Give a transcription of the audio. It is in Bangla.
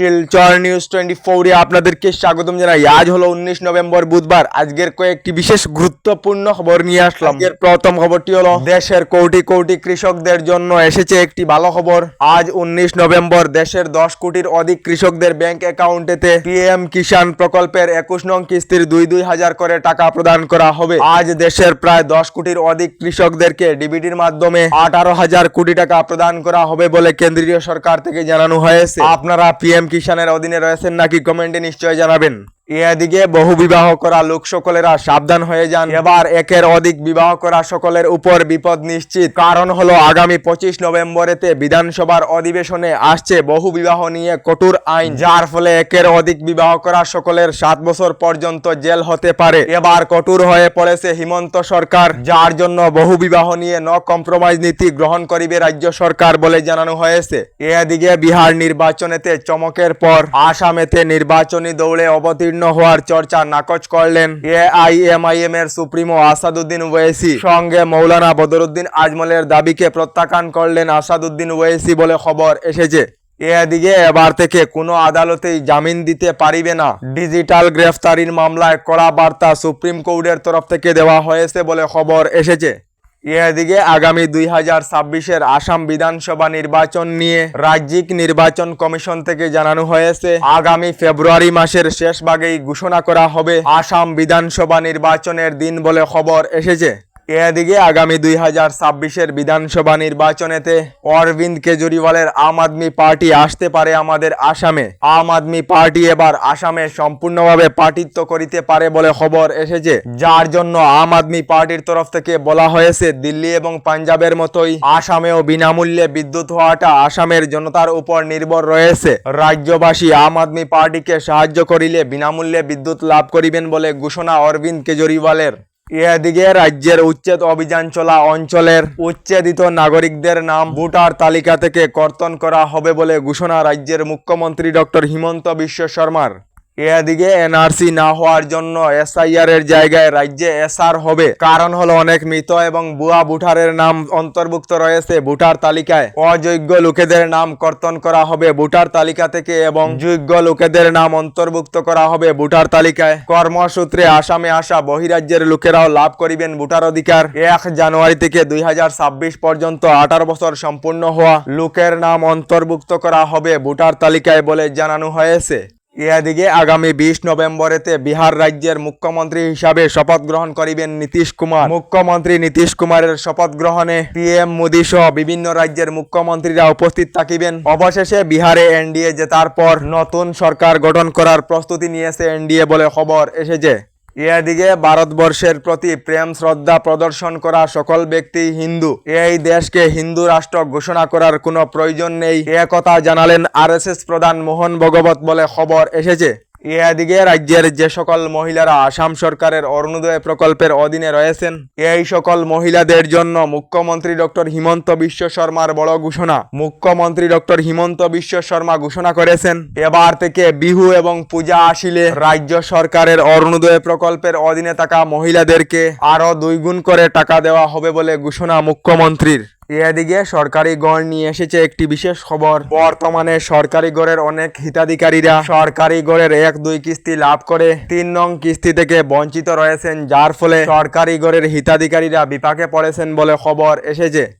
শিলচর নিউজ টোয়েন্টি ফোরে আপনাদেরকে স্বাগতম জানাই। আজ হলো উনিশ নভেম্বর বুধবার। আজকের কয়েকটি বিশেষ গুরুত্বপূর্ণ খবর নিয়ে আসলাম। আজকের প্রথম খবরটি হলো দেশের কোটি কোটি কৃষকদের জন্য এসেছে একটি ভালো খবর। আজ উনিশ নভেম্বর দেশের দশ কোটির অধিক কৃষকদের ব্যাংক অ্যাকাউন্টেতে পিএম কিষাণ প্রকল্পের একুশ নং কিস্তির দুই দুই হাজার করে টাকা প্রদান করা হবে। আজ দেশের প্রায় দশ কোটির অধিক কৃষকদেরকে ডিবিটির মাধ্যমে আঠারো হাজার কোটি টাকা প্রদান করা হবে বলে কেন্দ্রীয় সরকার থেকে জানানো হয়েছে। আপনারা পিএম কিষাণের অধীনে রয়েছেন নাকি কমেন্টে নিশ্চয় জানাবেন। এদিকে বহু বিবাহ করা লোক সকলেরা সাবধান হয়ে যান। এবার একের অধিক বিবাহ করা সকলের উপর বিপদ নিশ্চিত। কারণ হলো, আগামী পঁচিশ নভেম্বরেতে বিধানসভার অধিবেশনে আসছে বহু বিবাহ নিয়ে কঠোর আইন, যার ফলে একের অধিক বিবাহ করা সকলের সাত বছর পর্যন্ত জেল হতে পারে। এবার কঠোর হয়ে পড়েছে হিমন্ত সরকার, যার জন্য বহু বিবাহ নিয়ে ন কম্প্রোমাইজ নীতি গ্রহণ করিবে রাজ্য সরকার বলে জানানো হয়েছে। এদিকে বিহার নির্বাচনেতে চমকের পর আসামেতে নির্বাচনী দৌড়ে অবতীর্ণ হওয়ার চর্চা নাকচ করলেন এআইএমআইএম এর সুপ্রিমো আসাদুদ্দিন ওয়েসি। সঙ্গে মৌলানা বদরুদ্দিন আজমলের দাবিকে প্রত্যাখ্যান করলেন আসাদুদ্দিন ওয়েসি বলে খবর এসেছে। এদিকে এবার থেকে কোনো আদালতেই জামিন দিতে পারিবে না। ডিজিটাল গ্রেফতারির মামলায় কড়া বার্তা সুপ্রিম কোর্টের তরফ থেকে দেওয়া হয়েছে বলে খবর এসেছে। এদিকে আগামী দুই হাজার ছাব্বিশের আসাম বিধানসভা নির্বাচন নিয়ে রাজ্যিক নির্বাচন কমিশন থেকে জানানো হয়েছে, আগামী ফেব্রুয়ারি মাসের শেষ ভাগেই ঘোষণা করা হবে আসাম বিধানসভা নির্বাচনের দিন বলে খবর এসেছে। এদিকে আগামী দুই হাজার ছাব্বিশের বিধানসভা নির্বাচনেতে অরবিন্দ কেজরিওয়ালের আম আদমি পার্টি আসতে পারে আমাদের আসামে। আম আদমি পার্টি এবার আসামে সম্পূর্ণভাবে পার্টিত্ব করিতে পারে বলে খবর এসেছে। যার জন্য আম আদমি পার্টির তরফ থেকে বলা হয়েছে, দিল্লি এবং পাঞ্জাবের মতোই আসামেও বিনামূল্যে বিদ্যুৎ হওয়াটা আসামের জনতার উপর নির্ভর রয়েছে। রাজ্যবাসী আম আদমি পার্টিকে সাহায্য করিলে বিনামূল্যে বিদ্যুৎ লাভ করিবেন বলে ঘোষণা অরবিন্দ কেজরিওয়ালের। এদিকে রাজ্যের উচ্ছেদ অভিযান চলা অঞ্চলের উচ্ছেদিত নাগরিকদের নাম ভোটার তালিকা থেকে কর্তন করা হবে বলে ঘোষণা রাজ্যের মুখ্যমন্ত্রী ডক্টর হিমন্ত বিশ্ব শর্মার। এদিকে এনআরসি না হওয়ার জন্য এসআইআর এর জায়গায় রাজ্যে এসআর হবে। কারণ হলো অনেক মৃত এবং বুয়া ভোটারের নাম অন্তর্ভুক্ত রয়েছে। ভোটার তালিকায় অযোগ্য লোকেদের নাম কর্তন করা হবে। ভোটার তালিকা থেকে এবং যোগ্য লোকেদের নাম অন্তর্ভুক্ত করা হবে। ভোটার তালিকায় কর্মসূত্রে আসামে আসা বহিরাজ্যের লোকেরাও লাভ করিবেন ভোটার অধিকার। এক জানুয়ারি থেকে দুই হাজার ছাব্বিশ পর্যন্ত আঠারো বছর সম্পূর্ণ হওয়া লোকের নাম অন্তর্ভুক্ত করা হবে। ভোটার তালিকায় বলে জানানো হয়েছে। এদিকে আগামী বিশ নভেম্বরেতে বিহার রাজ্যের মুখ্যমন্ত্রী হিসাবে শপথ গ্রহণ করিবেন নীতিশ কুমার। মুখ্যমন্ত্রী নীতিশ কুমারের শপথ গ্রহণে পিএম মোদী সহ বিভিন্ন রাজ্যের মুখ্যমন্ত্রীরা উপস্থিত থাকিবেন। অবশেষে বিহারে এনডিএ জেতার পর নতুন সরকার গঠন করার প্রস্তুতি নিয়েছে এনডিএ বলে খবর এসেছে। এদিকে ভারতবর্ষের প্রতি প্রেম, শ্রদ্ধা প্রদর্শন করা সকল ব্যক্তি হিন্দু। এই দেশকে হিন্দু রাষ্ট্র ঘোষণা করার কোনো প্রয়োজন নেই। এ কথা জানালেন আরএসএস প্রধান মোহন ভগবত বলে খবর এসেছে। এদিকে রাজ্যের যে সকল মহিলারা আসাম সরকারের অরুণোদয় প্রকল্পের অধীনে রয়েছেন, এই সকল মহিলাদের জন্য মুখ্যমন্ত্রী ডক্টর হিমন্ত বিশ্ব শর্মার বড় ঘোষণা। মুখ্যমন্ত্রী ডক্টর হিমন্ত বিশ্ব শর্মা ঘোষণা করেছেন, এবার থেকে বিহু এবং পূজা আসিলে রাজ্য সরকারের অরুণোদয় প্রকল্পের অধীনে থাকা মহিলাদেরকে আরও দুই গুণ করে টাকা দেওয়া হবে বলে ঘোষণা মুখ্যমন্ত্রীর। এদিকে সরকারি গড় নিয়ে এসেছে একটি বিশেষ খবর। বর্তমানে সরকারি গড়ের অনেক হিতাধিকারীরা সরকারি গড়ের এক, দুই কিস্তি লাভ করে তিন নং কিস্তি থেকে বঞ্চিত রয়েছেন, যার ফলে সরকারি গড়ের হিতাধিকারীরা বিপাকে পড়েছেন বলে খবর এসেছে।